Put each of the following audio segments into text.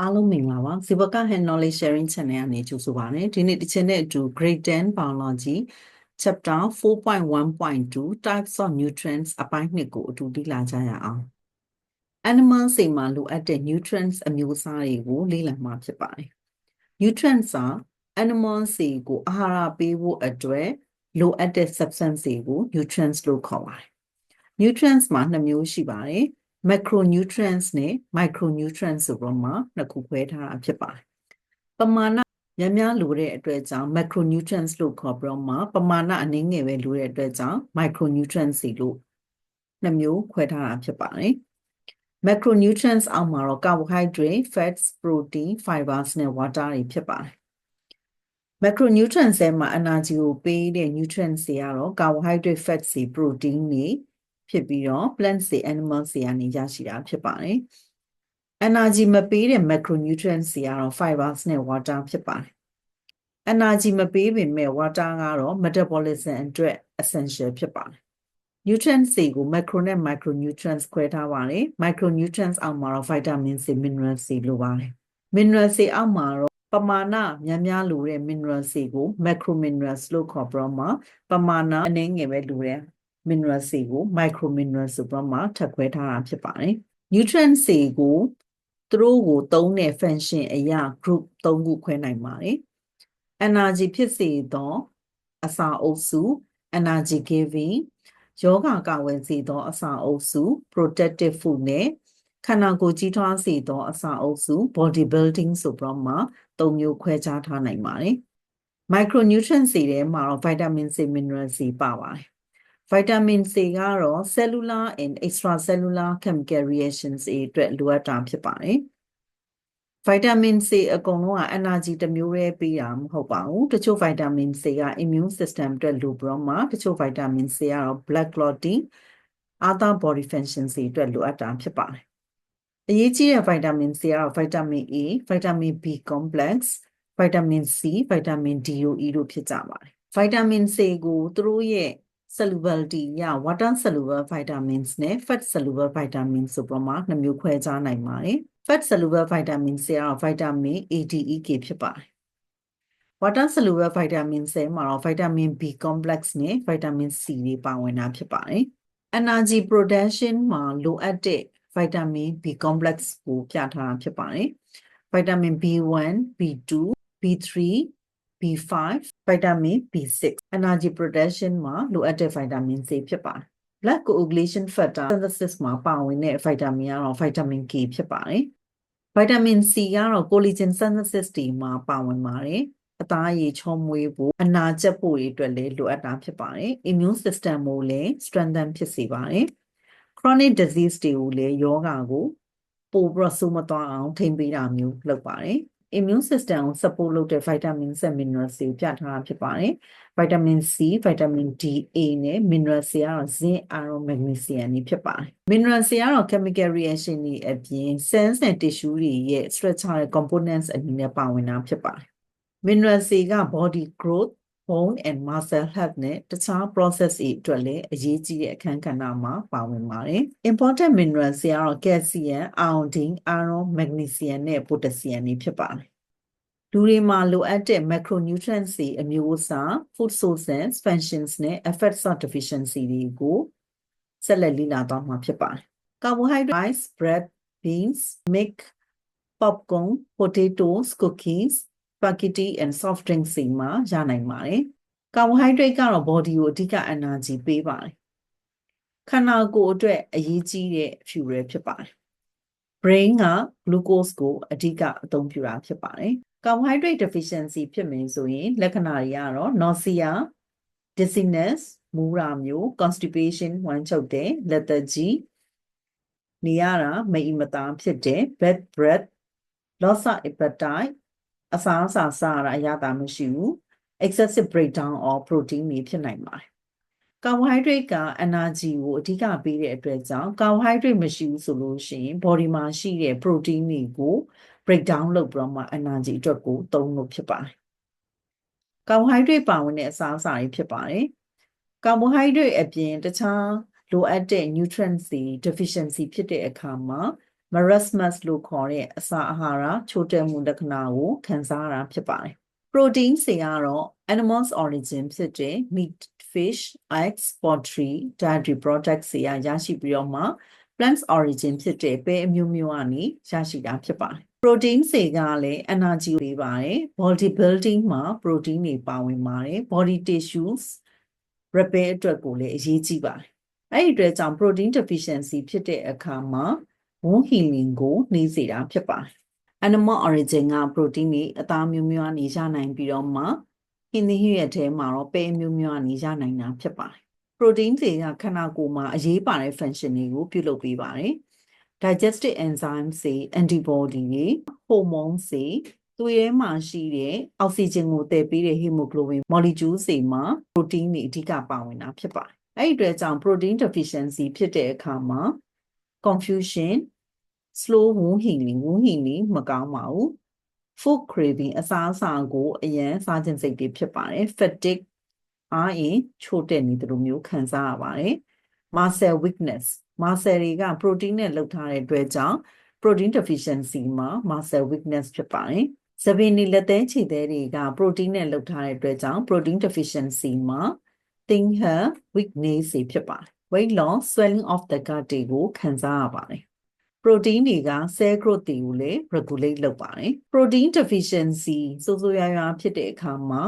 အားလုံးမင်္ဂလာပါဇီဝက Hand Knowledge Sharing Channel ကနေကြိုဆိုပါရစေဒီနေ့တစ်ချက်နဲ့အတူ Grade 10 Biology Chapter 4.1.2 Types of Nutrients အပိုင်းနှစ်ကိုအတူလေ့လာကြရအောင် Animal စိတ်မှာလိုအပ်တဲ့ nutrients အမျိုးအစားတွေကိုလေ့လာမှာဖြစ်ပါတယ် Nutrients ဟာ animal စိတ်ကိုအာဟာရပေးဖို့အတွက်လိုအပ်တဲ့ substance တွေကို nutrients လို့ခေါ်ပါတယ် nutrients မှာနှစ်မျိုးရှိပါတယ် macronutrients နဲ့ micronutrients ဆိုတော့မှနှစ်ခုခွဲထားတာဖြစ်ပါတယ်။ပမာဏများများလိုတဲ့အတွက်ကြောင့် macronutrients လို့ခေါ်ပြီးတော့မှပမာဏအနည်းငယ်ပဲလိုတဲ့အတွက်ကြောင့် micronutrients စီလို့နှစ်မျိုးခွဲထားတာဖြစ်ပါတယ်။ macronutrients အောက်မှာတော့ carbohydrate, fats, protein, fibers နဲ့ water တွေဖြစ်ပါတယ်။ macronutrients ထဲမှာ energy ကိုပေးတဲ့ nutrients တွေကတော့ carbohydrate, fats တွေ protein တွေ ဖြစ်ပြီးတော့ plants တွေ animals တွေကနေရရှိတာဖြစ်ပါတယ်။ energy မပေးတဲ့ macronutrients တွေကတော့ fibers နဲ့ water ဖြစ်ပါတယ်။ energy မပေးပေမဲ့ water ကတော့ metabolism အတွက် essential ဖြစ်ပါတယ်။ nutrients တွေကို macro နဲ့ micronutrients ခွဲထားပါတယ်။ micronutrients အောက်မှာတော့ vitamins တွေ minerals တွေလိုပါတယ်။ minerals တွေအောက်မှာတော့ပမာဏများများလိုတဲ့ minerals တွေကို macro minerals လို့ခေါ်ပြီးတော့မှပမာဏအနည်းငယ်ပဲလိုတဲ့ minerals တွေကို micro minerals ဆိုပြီးမှထပ်ခွဲထားတာဖြစ်ပါတယ်။ nutrients တွေကိုသူတို့ကိုသုံးတဲ့ function အရာ group ၃ခုခွဲနိုင်ပါတယ်။ energy ဖြစ်စေသော အစာအုပ်စု energy giving ယောဂကာဝယ်စေသော အစာအုပ်စု protective food နဲ့ခန္ဓာကိုယ်ကြီးထွားစေသော အစာအုပ်စု body building ဆိုပြီးတော့မှ၃မျိုးခွဲခြားထားနိုင်ပါတယ်။ micronutrients တွေထဲမှာတော့ vitamin C mineral C ပါပါတယ်။ vitamin C ကတော့ cellular and extracellular chemical reactions တွေအတွက်လိုအပ်တာဖြစ်ပါတယ်။ vitamin C အကုန်လုံးက energy တစ်မျိုးပဲပေးတာမဟုတ်ပါဘူး။တချို့ vitamin C က immune system အတွက်လိုပြီးတော့မှတချို့ vitamin C ကတော့ blood clotting other body functions တွေအတွက်လိုအပ်တာဖြစ်ပါတယ်။အရေးကြီးတဲ့ vitamin C ကတော့ vitamin A, vitamin B complex, vitamin C, vitamin DOE တို့ဖြစ်ကြပါတယ်။ vitamin C ကိုသူတို့ရဲ့ solubility ရ water soluble vitamins နဲ့ fat soluble vitamins ဆိုပြီးမှနှစ်မျိုးခွဲခြားနိုင်ပါတယ်။ fat soluble vitamins ကတော့ vitamin A, D, E, K ဖြစ်ပါတယ်။ water soluble vitamins ထဲမှာတော့ vitamin B complex နဲ့ vitamin C တွေပါဝင်တာဖြစ်ပါတယ်။ energy production မှာလိုအပ်တဲ့ vitamin B complex ကိုပြထားတာဖြစ်ပါတယ်။ vitamin B1, B2, B3 B5 vitamin B6 energy production မှာလိုအပ်တဲ့ vitamin C ဖြစ်ပါတယ် blood coagulation factor synthesis မှာပါဝင်တဲ့ vitamin ကတော့ vitamin K ဖြစ်ပါတယ် vitamin C ကတော့ collagen synthesis တွေမှာပါဝင်ပါတယ်အသားရည်ချောမွေးဖို့အနာကျက်ဖို့တွေအတွက်လည်းလိုအပ်တာဖြစ်ပါတယ် immune system ကိုလည်း strengthen ဖြစ်စေပါတယ် chronic disease တွေကိုလည်းယောဂါကိုပိုပြီးတော့ဆိုးမသွားအောင်ထိန်းပေးတာမျိုးလုပ်ပါတယ် immune system ကို support လုပ်တဲ့ vitamin နဲ့ minerals တွေပြထားတာဖြစ်ပါတယ် vitamin C vitamin D A နဲ့ mineral C ကတော့ zinc iron magnesium တွေဖြစ်ပါတယ် mineral C ကတော့ chemical reaction တွေအပြင် cells နဲ့ tissue တွေရဲ့ structural components အနေနဲ့ပါဝင်တာဖြစ်ပါတယ် mineral C က body growth bone and muscle health နဲ့တခြား process တွေအတွက်လည်းအရေးကြီးတဲ့အခန်းကဏ္ဍမှာပါဝင်ပါတယ် important minerals တွေကတော့ calcium iodine iron magnesium နဲ့ potassium တွေဖြစ်ပါတယ်လူတွေမှာလိုအပ်တဲ့ macronutrients တွေအမျိုးအစား food sources functions နဲ့ effects of deficiency တွေကိုဆက်လက်လေ့လာသွားမှာဖြစ်ပါတယ် carbohydrates bread beans milk popcorn potatoes cookies spaghetti and soft drinks တွေမှာရနိုင်ပါတယ် carbohydrate ကတော့ body ကိုအဓိက energy ပေးပါတယ်ခန္ဓာကိုယ်အတွက်အရေးကြီးတဲ့ fuel ဖြစ်ပါတယ် brain က glucose ကိုအဓိကအသုံးပြုတာဖြစ်ပါတယ် carbohydrate deficiency ဖြစ်မယ်ဆိုရင် လက္ခဏာတွေကတော့ nausea dizziness မူးတာမျိုး constipation ဝမ်းချုပ်တယ်လက်သက်ကြီးနေရတာမအိမ်မသာဖြစ်တယ် bad breath loss of appetite အစာအစာစားရတာအရသာမရှိဘူး excessive breakdown of protein တွေဖြစ်နိုင်ပါတယ် carbohydrate က energy ကိုအဓိကပေးတဲ့အတွက်ကြောင့် carbohydrate မရှိဘူးဆိုလို့ရှိရင် body မှာရှိတဲ့ protein တွေကို break down လုပ်ပြီးတော့မှ energy အတွက်ကိုသုံးလို့ဖြစ်ပါတယ် carbohydrate ပါဝင်တဲ့အစားအစာတွေဖြစ်ပါတယ် carbohydrate အပြင်တခြားလိုအပ်တဲ့ nutrients တွေ deficiency ဖြစ်တဲ့အခါမှာ marasmus လို့ခေါ်တဲ့အစာအာဟာရချိုးတက်မှုလက္ခဏာကိုခံစားရတာဖြစ်ပါတယ်။ protein တွေကတော့ animals origin ဖြစ်တဲ့ meat fish eggs poultry dairy products တွေရရှိပြီးတော့မှ plants origin ဖြစ်တဲ့ပဲအမျိုးမျိုးကနေရရှိတာဖြစ်ပါတယ်။ protein တွေကလည်း energy ပေးပါတယ် body building မှာ protein တွေပါဝင်ပါတယ် body tissues repair အတွက်ကိုလည်းအရေးကြီးပါတယ်။အဲ့ဒီအတွက်ကြောင့် protein deficiency ဖြစ်တဲ့အခါမှာ wound healing ကိုနှေးစေတာဖြစ်ပါတယ်။ animal origin က protein တွေအသားမျိုးမျိုးကနေရနိုင်ပြီးတော့မှဟင်းသီးဟင်းရွက်ထဲမှာတော့ပဲမျိုးမျိုးကနေရနိုင်တာဖြစ်ပါတယ်။ protein တွေကခန္ဓာကိုယ်မှာအရေးပါတဲ့ function တွေကိုပြုလုပ်ပေးပါတယ်။ digestive enzymes တွေ antibody တွေ hormones တွေသူရဲမှာရှိတဲ့အောက်ဆီဂျင်ကိုတည်ပေးတဲ့ hemoglobin molecules တွေမှာ protein တွေအဓိကပါဝင်တာဖြစ်ပါတယ်။အဲ့ဒီအတွက်ကြောင့် protein deficiency ဖြစ်တဲ့အခါမှာ confusion slow wound healing wound healing မကောင်းပါဘူး food craving အစားအစာကိုအရန်စားခြင်းစိတ်တွေဖြစ်ပါတယ် fatigue အားအင်ချို့တဲ့နေသလိုမျိုးခံစားရပါတယ် muscle weakness muscle တွေက protein နဲ့လုပ်ထားတဲ့အတွက်ကြောင့် protein deficiency မှာ muscle weakness ဖြစ်ပါတယ်။သပင်တွေလက်သေးခြေသေးတွေက protein နဲ့လုပ်ထားတဲ့အတွက်ကြောင့် protein deficiency မှာ thin hair weakness ဖြစ်ပါတယ်။ weight loss swelling of the gut တွေကိုခံစားရပါတယ်။ protein တွေက cell growth တွေကိုလည်း regulate လုပ်ပါတယ်။ protein deficiency ဆိုးဆိုးရွားရွားဖြစ်တဲ့အခါမှာ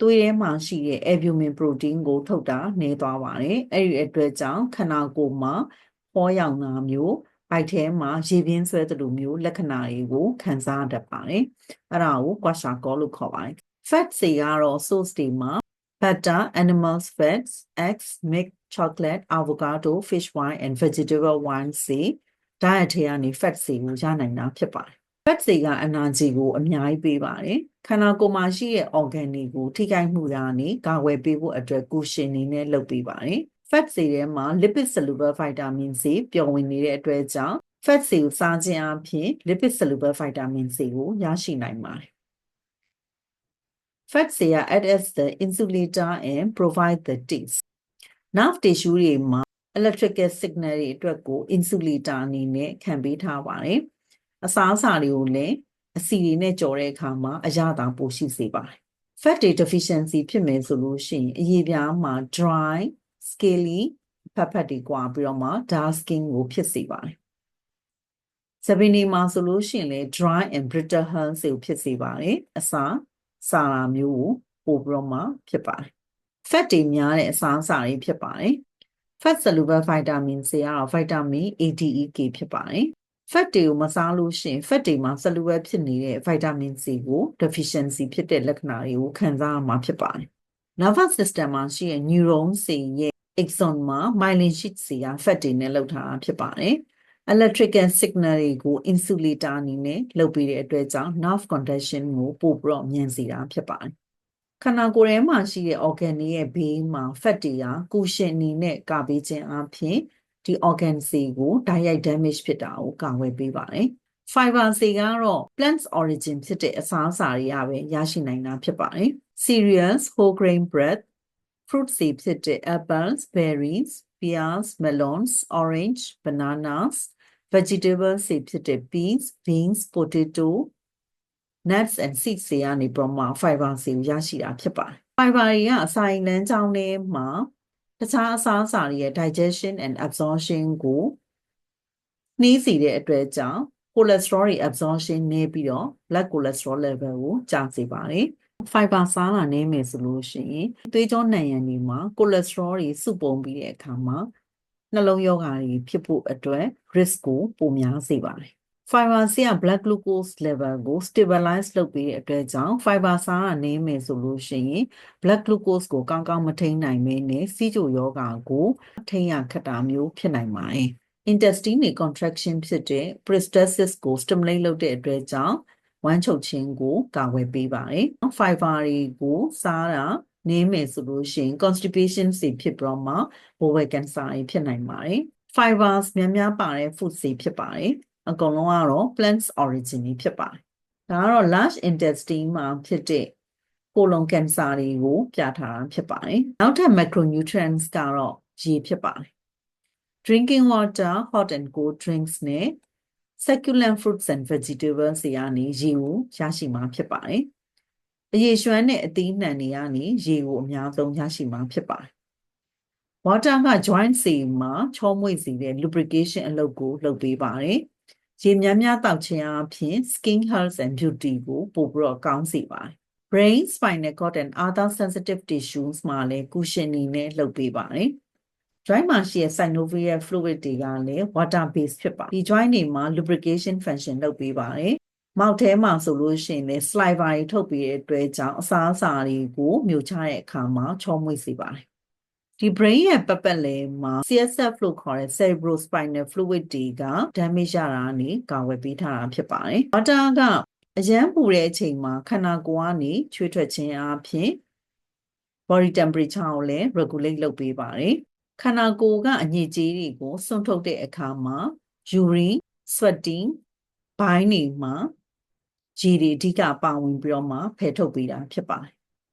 သွေးထဲမှာရှိတဲ့ albumin protein ကို ထုတ်တာနည်းသွားပါတယ်။အဲ့ဒီအတွက်ကြောင့်ခန္ဓာကိုယ်မှာပေါ်ရောင်တာမျိုးဗိုက်ထဲမှာရေပြင်းဆွဲသလိုမျိုးလက္ခဏာတွေကိုခံစားတတ်ပါတယ်။အဲ့ဒါကို kwashiorkor လို့ခေါ်ပါတယ်။ fat တွေကတော့ source တွေမှာ butter animal fats eggs milk chocolate avocado fish oil and vegetable oil တွေ diet ထဲကနေ fat တွေကိုရနိုင်တာဖြစ်ပါတယ်။ fat တွေက energy ကိုအများကြီးပေးပါတယ်။ခန္ဓာကိုယ်မှာရှိတဲ့ organ တွေကိုထိခိုက်မှုကနေကာကွယ်ပေးဖို့အတွက် cushion နေနဲ့လုပ်ပေးပါတယ်။ fat တွေထဲမှာ lipid soluble vitamin C ပျော်ဝင်နေတဲ့အတွက်ကြောင့် fat တွေကိုစားခြင်းအပြင် lipid soluble vitamin C ကိုရရှိနိုင်ပါတယ်။ fat တွေက act as the insulator and provide the taste nerve tissue တွေမှာ electrical signal တွေအတွက်ကို insulator အနေနဲ့ခံပေးထားပါတယ်။အစားအစာတွေကိုလည်းအဆီတွေနဲ့ကြော်တဲ့အခါမှာအရသာပိုရှိစေပါတယ်။ fat တွေ deficiency ဖြစ်မယ်ဆိုလို့ရှိရင်အရေပြားမှာ dry scaly ဖတ်ဖတ်တွေကွာပြီးတော့မှ dark skin ကိုဖြစ်စေပါတယ်။သပင်တွေမှာဆိုလို့ရှိရင်လည်း dry and brittle hairs ကိုဖြစ်စေပါတယ်။အစာစာတာမျိုးကိုပို့ပြီးတော့မှဖြစ်ပါတယ်။ fat တွေများတဲ့အစားအစာတွေဖြစ်ပါတယ်။ fat soluble vitamin C ကတော့ vitamin A D E K ဖြစ်ပါတယ်။ fat တွေကိုမစားလို့ရှိရင် fat တွေမှာ soluble ဖြစ်နေတဲ့ vitamin C ကို deficiency ဖြစ်တဲ့လက္ခဏာတွေကိုခံစားရမှာဖြစ်ပါတယ်။ nervous system မှာရှိတဲ့ neurons တွေရဲ့ axon မှာ myelin sheath တွေက fat တွေနဲ့လုပ်ထားတာဖြစ်ပါတယ်။ electrical signal တွေကို insulator အနေနဲ့လုပ်ပေးတဲ့အတွက်ကြောင့် nerve conduction ကိုပို့ပြီးတော့မြန်စေတာဖြစ်ပါတယ်။ ခန္ဓာကိုယ်ထဲမှာရှိတဲ့ organ တွေရဲ့ဘေးမှာ fat တွေက cushion အနေနဲ့ကာပေးခြင်းအပြင်ဒီ organ တွေကိုတိုက်ရိုက် damage ဖြစ်တာကိုကာကွယ်ပေးပါတယ်။ fiber တွေကတော့ plants origin ဖြစ်တဲ့အစားအစာတွေကပဲရရှိနိုင်တာဖြစ်ပါတယ်။ cereals whole grain bread fruits တွေဖြစ်တဲ့ apples berries pears melons orange bananas vegetables တွေဖြစ်တဲ့ peas beans potato nuts and seeds တွေကနေပြီးမှ fiber တွေရရှိတာဖြစ်ပါတယ်။ fiber တွေကအစာအိမ်လမ်းကြောင်းထဲမှာတခြားအစားအစာတွေရဲ့ digestion and absorption ကိုနှေးစေတဲ့အတွက်ကြောင့် cholesterol တွေ absorption နည်းပြီးတော့ blood cholesterol level ကိုကျစေပါတယ်။ fiber စားတာနည်းမယ်ဆိုလို့ရှိရင်သွေးကြောနံရံတွေမှာ cholesterol တွေစုပုံပြီးတဲ့အခါမှာနှလုံးရောဂါတွေဖြစ်ဖို့အတွက် risk ကိုပိုများစေပါတယ်။ fiber ဆေးက blood glucose level ကို stabilize လုပ်ပေးတဲ့အတွက်ကြောင့် fiber စားတာနည်းမယ်ဆိုလို့ရှိရင် blood glucose ကိုကောင်းကောင်းမထိန်းနိုင်ဘဲနဲ့စီးချိုယောဂါကိုထိန်းရခက်တာမျိုးဖြစ်နိုင်ပါတယ်။ intestine တွေ contraction ဖြစ်တဲ့ peristalsis ကို stimulate လုပ်တဲ့အတွက်ကြောင့်ဝမ်းချုပ်ခြင်းကိုကာကွယ်ပေးပါတယ်။ fiber တွေကိုစားတာနည်းမယ်ဆိုလို့ရှိရင် constipation တွေဖြစ်ပြီးတော့မှ bowel cancer တွေဖြစ်နိုင်ပါတယ်။ fibers များများပါတဲ့ food တွေဖြစ်ပါတယ်။ အကုန်လုံးကတော့ plants origin တွေဖြစ်ပါတယ်။ဒါကတော့ large intestine မှာဖြစ်တဲ့ colon cancer တွေကိုပြထားတာဖြစ်ပါတယ်။နောက်ထပ် macronutrients ကတော့ရေဖြစ်ပါတယ်။ drinking water hot and cold drinks နဲ့ succulent fruits and vegetables တွေကနေရေကိုရရှိမှာဖြစ်ပါတယ်။အရေရွှမ်းတဲ့အသီးနှံတွေကနေရေကိုအများဆုံးရရှိမှာဖြစ်ပါတယ်။ water က joint စီမှာချောမွေ့စေတဲ့ lubrication အလုပ်ကိုလုပ်ပေးပါတယ်။ ရေများများတောက်ခြင်းအပြင် skin health and beauty ကိုပိုပြီးတော့ကောင်းစေပါတယ်။ brain spinal cord and other sensitive tissues မှာလည်း cushion နေနဲ့လုပ်ပေးပါတယ်။ joint မှာရှိတဲ့ synovial fluid တွေကလည်း water base ဖြစ်ပါဒီ joint တွေမှာ lubrication function လုပ်ပေးပါတယ်။မောက်ထဲမှာဆိုလို့ရှိရင်လည်း saliva တွေထုတ်ပြီးတဲ့အတွက်ကြောင့်အစာအစာတွေကိုမြို့ချတဲ့အခါမှာချောမွေ့စေပါတယ်။ ဒီ brain ရဲ့ပတ်ပတ်လည်မှာ CSF လို့ခေါ်တဲ့ cerebrospinal fluid တွေက damage ရတာကနေကာကွယ်ပေးထားတာဖြစ်ပါတယ်။ water ကအရန်ပူတဲ့အချိန်မှာခန္ဓာကိုယ်ကနေချွေးထွက်ခြင်းအပြင် body temperature ကိုလည်း regulate လုပ်ပေးပါတယ်ခန္ဓာကိုယ်ကအညစ်အကြေးတွေကိုစွန့်ထုတ်တဲ့အခါမှာ urine sweating ဘိုင်းတွေမှာရေတွေအဓိကပါဝင်ပြီးတော့မှဖယ်ထုတ်ပေးတာဖြစ်ပါတယ်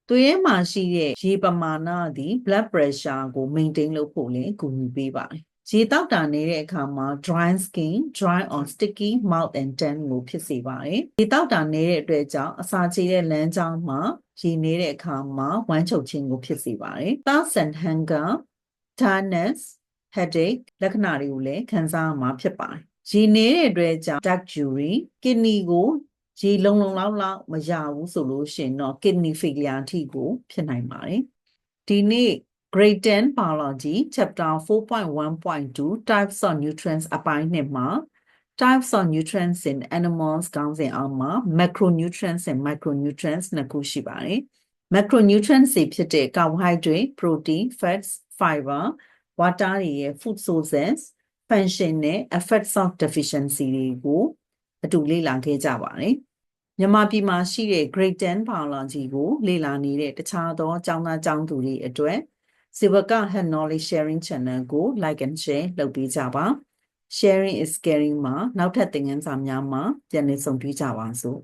သွေးထဲမှာရှိတဲ့ရေပမာဏသည် blood pressure ကို maintain လုပ်ဖို့လည်းကူညီပေးပါတယ်ရေတောက်တာနေတဲ့အခါမှာ dry skin dry on sticky mouth and tongue ကိုဖြစ်စေပါတယ်ရေတောက်တာနေတဲ့အတွက်ကြောင့်အစာချေတဲ့လမ်းကြောင်းမှာရေနေတဲ့အခါမှာဝမ်းချုပ်ခြင်းကိုဖြစ်စေပါတယ် thirst and hunger tiredness headache လက္ခဏာတွေကိုလည်းခံစားရမှာဖြစ်ပါတယ်ရေနေတဲ့အတွက်ကြောင့် dark urine kidney ကို ရေလုံလုံလောက်လောက်မရဘူးဆိုလို့ရှိရင်တော့ kidney failure အထိကိုဖြစ်နိုင်ပါတယ်ဒီနေ့ Grade 10 Biology Chapter 4.1.2 Types of Nutrients အပိုင်းနှစ်မှာ Types of Nutrients in Animals ခေါင်းစဉ်အောက်မှာ Macronutrients and Micronutrients နှစ်ခုရှိပါတယ်။ Macronutrients တွေဖြစ်တဲ့ Carbohydrate, Protein, Fats, Fiber, Water တွေရဲ့ Food Sources, Function နဲ့ Effects of Deficiency တွေကိုအတူလေ့လာခဲ့ကြပါတယ်။ မြန်မာပြည်မှာရှိတဲ့ Grade 10 Biology ကိုလေ့လာနေတဲ့တခြားသောကျောင်းသားကျောင်းသူတွေအတွက် Sivaka Head Knowledge Sharing Channel ကို Like and Share လုပ်ပေးကြပါ Sharing is caring မှာနောက်ထပ်သင်ခန်းစာများမှာပြန်လည်ဆုံတွေ့ကြပါစို့